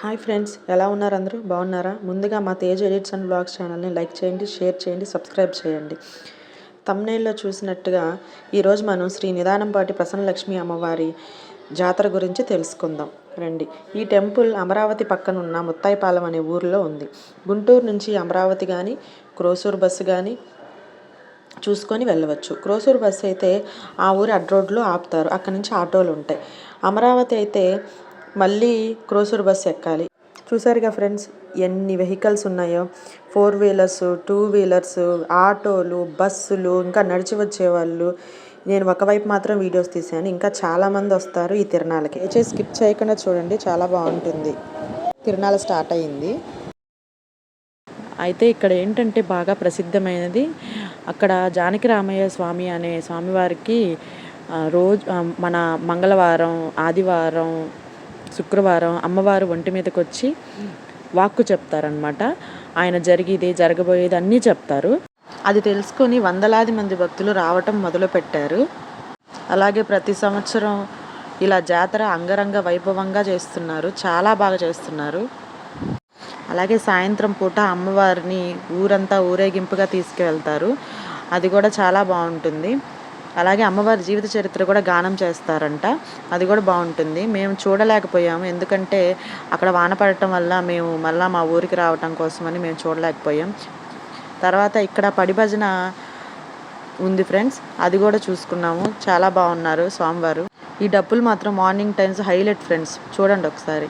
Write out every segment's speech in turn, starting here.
Hi friends ఎలా ఉన్నారు అందరూ? బాగున్నారా? ముందుగా మా తేజ్ ఎడిట్స్ అండ్ బ్లాగ్స్ ఛానల్ని లైక్ చేయండి షేర్ చేయండి సబ్స్క్రైబ్ చేయండి. తమ్నేల్లో చూసినట్టుగా ఈరోజు మనం శ్రీ నిదానంపాటి ప్రసన్నలక్ష్మి అమ్మవారి జాతర గురించి తెలుసుకుందాం. రండి. ఈ టెంపుల్ అమరావతి పక్కన ఉన్న ముత్తాయిపాలెం అనే ఊరిలో ఉంది. గుంటూరు నుంచి అమరావతి కానీ క్రోసూరు బస్సు కానీ చూసుకొని వెళ్ళవచ్చు. క్రోసూరు బస్సు అయితే ఆ ఊరి అడ్ రోడ్లో ఆపుతారు. అక్కడ నుంచి ఆటోలు ఉంటాయి. అమరావతి అయితే మళ్ళీ క్రోసూర్ బస్సు ఎక్కాలి. చూసారుగా ఫ్రెండ్స్ ఎన్ని వెహికల్స్ ఉన్నాయో. ఫోర్ వీలర్స్ టూ వీలర్స్ ఆటోలు బస్సులు ఇంకా నడిచి వచ్చేవాళ్ళు. నేను ఒకవైపు మాత్రం వీడియోస్ తీశాను. ఇంకా చాలామంది వస్తారు ఈ తిరణాలకి. వచ్చే స్కిప్ చేయకుండా చూడండి. చాలా బాగుంటుంది. తిరణాల స్టార్ట్ అయింది. అయితే ఇక్కడ ఏంటంటే బాగా ప్రసిద్ధమైనది అక్కడ జానకి రామయ్య స్వామి అనే స్వామివారికి రోజు మన మంగళవారం ఆదివారం శుక్రవారం అమ్మవారు ఒంటి మీదకి వచ్చి వాక్కు చెప్తారనమాట ఆయన జరిగేది జరగబోయేది అన్నీ చెప్తారు. అది తెలుసుకొని వందలాది మంది భక్తులు రావటం మొదలుపెట్టారు. అలాగే ప్రతి సంవత్సరం ఇలా జాతర అంగరంగ వైభవంగా చేస్తున్నారు. చాలా బాగా చేస్తున్నారు. అలాగే సాయంత్రం పూట అమ్మవారిని ఊరంతా ఊరేగింపుగా తీసుకువెళ్తారు అది కూడా చాలా బాగుంటుంది. అలాగే అమ్మవారి జీవిత చరిత్ర కూడా గానం చేస్తారంట. అది కూడా బాగుంటుంది. మేము చూడలేకపోయాము. ఎందుకంటే అక్కడ వాన పడటం వల్ల మేము మళ్ళీ మా ఊరికి రావటం కోసమని మేము చూడలేకపోయాం. తర్వాత ఇక్కడ పడి భజన ఉంది ఫ్రెండ్స్. అది కూడా చూసుకున్నాము. చాలా బాగున్నారు స్వామివారు. ఈ డప్పులు మాత్రం మార్నింగ్ టైమ్స్ హైలైట్ ఫ్రెండ్స్. చూడండి ఒకసారి.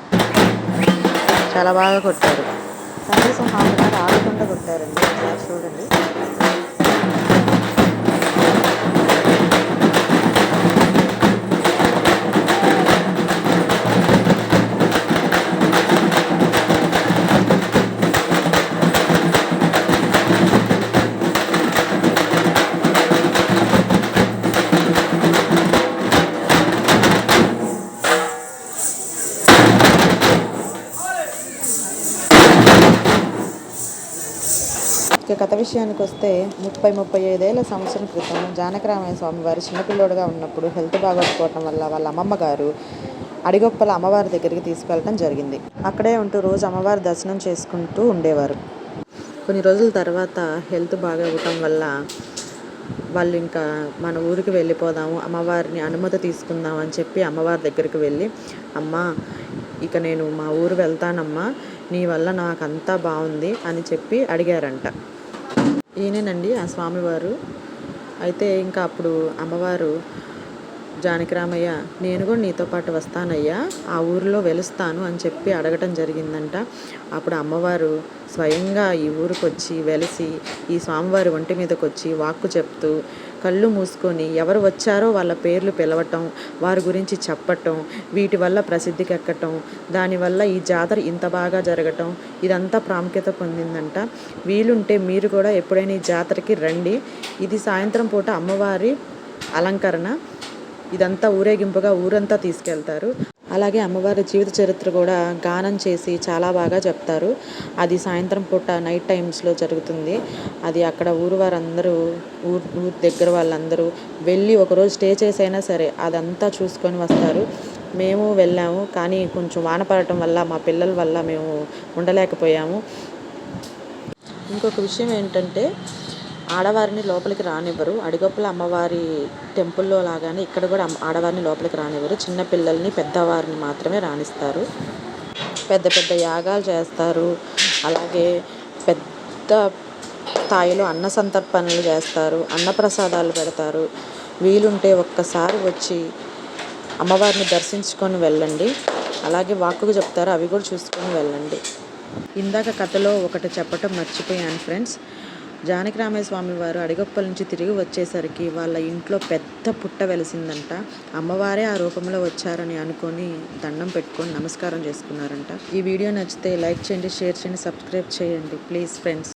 చాలా బాగా కొట్టారు. కనీసం హాఫ్ అన్ ఆడకుండా కొట్టారండి. చూడండి. ఇక కథ విషయానికి వస్తే ముప్పై ముప్పై ఐదేళ్ళ సంవత్సరం క్రితం జానకరామయ్య స్వామి వారు చిన్నపిల్లోడుగా ఉన్నప్పుడు హెల్త్ బాగోకపోవటం వల్ల వాళ్ళ అమ్మమ్మ గారు అడిగొప్పల అమ్మవారి దగ్గరికి తీసుకెళ్ళటం జరిగింది. అక్కడే ఉంటూ రోజు అమ్మవారి దర్శనం చేసుకుంటూ ఉండేవారు. కొన్ని రోజుల తర్వాత హెల్త్ బాగోవటం వల్ల వాళ్ళు ఇంకా మన ఊరికి వెళ్ళిపోదాము అమ్మవారిని అనుమతి తీసుకుందాం అని చెప్పి అమ్మవారి దగ్గరికి వెళ్ళి అమ్మ ఇక నేను మా ఊరు వెళ్తానమ్మా నీ వల్ల నాకు అంతా బాగుంది అని చెప్పి అడిగారంట. ఈయనేనండి ఆ స్వామివారు. అయితే ఇంకా అప్పుడు అమ్మవారు జానకిరామయ్య నేను కూడా నీతో పాటు వస్తానయ్యా ఆ ఊరిలో వెలుస్తాను అని చెప్పి అడగటం జరిగిందంట. అప్పుడు అమ్మవారు స్వయంగా ఈ ఊరికి వచ్చి వెలిసి ఈ స్వామివారి ఒంటి మీదకి వచ్చి వాక్కు చెప్తూ కళ్ళు మూసుకొని ఎవరు వచ్చారో వాళ్ళ పేర్లు పిలవటం వారి గురించి చెప్పటం వీటి వల్ల ప్రసిద్ధికి ఎక్కటం దానివల్ల ఈ జాతర ఇంత బాగా జరగటం ఇదంతా ప్రాముఖ్యత పొందిందంట. వీలుంటే మీరు కూడా ఎప్పుడైనా ఈ జాతరకి రండి. ఇది సాయంత్రం పూట అమ్మవారి అలంకరణ. ఇదంతా ఊరేగింపుగా ఊరంతా తీసుకెళ్తారు. అలాగే అమ్మవారి జీవిత చరిత్ర కూడా గానం చేసి చాలా బాగా చెప్తారు. అది సాయంత్రం పూట నైట్ టైమ్స్లో జరుగుతుంది. అది అక్కడ ఊరు వారందరూ ఊరు ఊరు దగ్గర వాళ్ళందరూ వెళ్ళి ఒకరోజు స్టే చేసైనా సరే అదంతా చూసుకొని వస్తారు. మేము వెళ్ళాము కానీ కొంచెం వాన పడటం వల్ల మా పిల్లల వల్ల మేము ఉండలేకపోయాము. ఇంకొక విషయం ఏంటంటే ఆడవారిని లోపలికి రానివ్వరు. అడిగొప్పల అమ్మవారి టెంపుల్లో లాగానే ఇక్కడ కూడా ఆడవారిని లోపలికి రానివ్వరు. చిన్నపిల్లల్ని పెద్దవారిని మాత్రమే రాణిస్తారు. పెద్ద పెద్ద యాగాలు చేస్తారు. అలాగే పెద్ద స్థాయిలో అన్న సంతర్పణలు చేస్తారు. అన్నప్రసాదాలు పెడతారు. వీలుంటే ఒక్కసారి వచ్చి అమ్మవారిని దర్శించుకొని వెళ్ళండి. అలాగే వాక్కుకు చెప్తారు. అవి కూడా చూసుకొని వెళ్ళండి. ఇందాక కథలో ఒకటి చెప్పటం మర్చిపోయాను ఫ్రెండ్స్. జానకరామయస్వామి వారు అడిగొప్పల నుంచి తిరిగి వచ్చేసరికి వాళ్ళ ఇంట్లో పెద్ద పుట్ట వెలిసిందంట. అమ్మవారే ఆ రూపంలో వచ్చారని అనుకొని దండం పెట్టుకొని నమస్కారం చేసుకున్నారంట. ఈ వీడియో నచ్చితే లైక్ చేయండి షేర్ చేయండి సబ్స్క్రైబ్ చేయండి. Please friends.